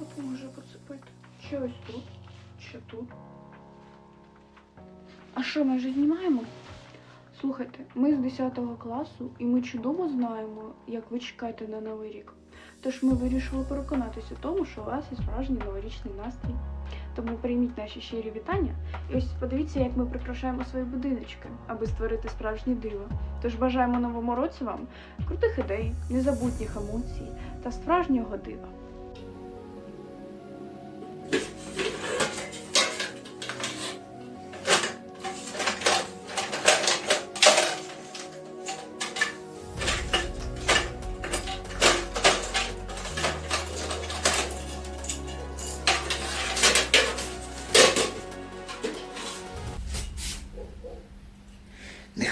Допоможе поцепити. Чи ось тут, чи тут. А що, ми вже знімаємо? Слухайте, ми з 10 класу і ми чудово знаємо, як ви чекаєте на Новий рік. Тож ми вирішили переконатися в тому, що у вас є справжній новорічний настрій. Тому прийміть наші щирі вітання і ось подивіться, як ми прикрашаємо свої будиночки, аби створити справжнє диво. Тож бажаємо новому році вам крутих ідей, незабутніх емоцій та справжнього дива.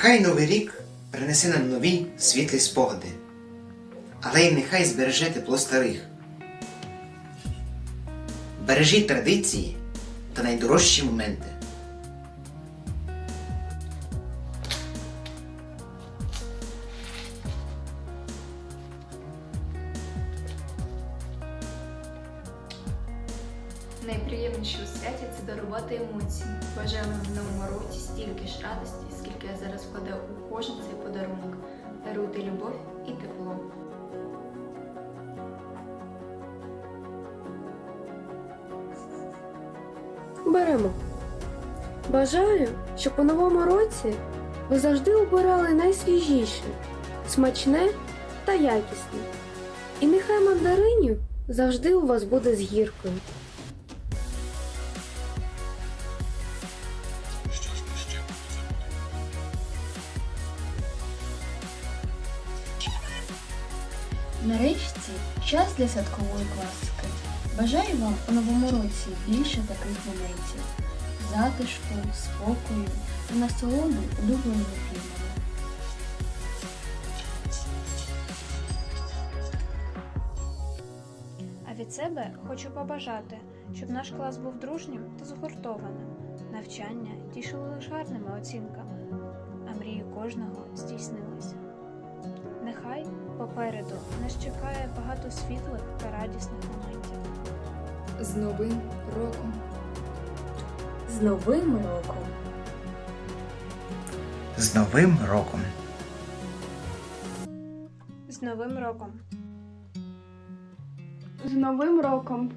Нехай новий рік принесе нам нові світлі спогади, але й нехай збереже тепло старих. Бережіть традиції та найдорожчі моменти. Найприємніше у святі це дарувати емоції. Бажаємо в новому році ж радості, скільки я зараз вкладаю у кожен цей подарунок. Даруйте любов і тепло. Беремо. Бажаю, щоб у новому році ви завжди обирали найсвіжіше, смачне та якісне. І нехай мандаринів завжди у вас буде з гіркою. Нарешті час для святкової класики. Бажаю вам у новому році більше таких моментів, затишку, спокою та насолоду улюбленими фільмами. А від себе хочу побажати, щоб наш клас був дружнім та згуртованим. Навчання тішило лише гарними оцінками, а мрії кожного здійснилися. Нехай попереду нас чекає багато світлих та радісних моментів. З Новим роком! З Новим роком! З Новим роком! З Новим роком! З Новим роком!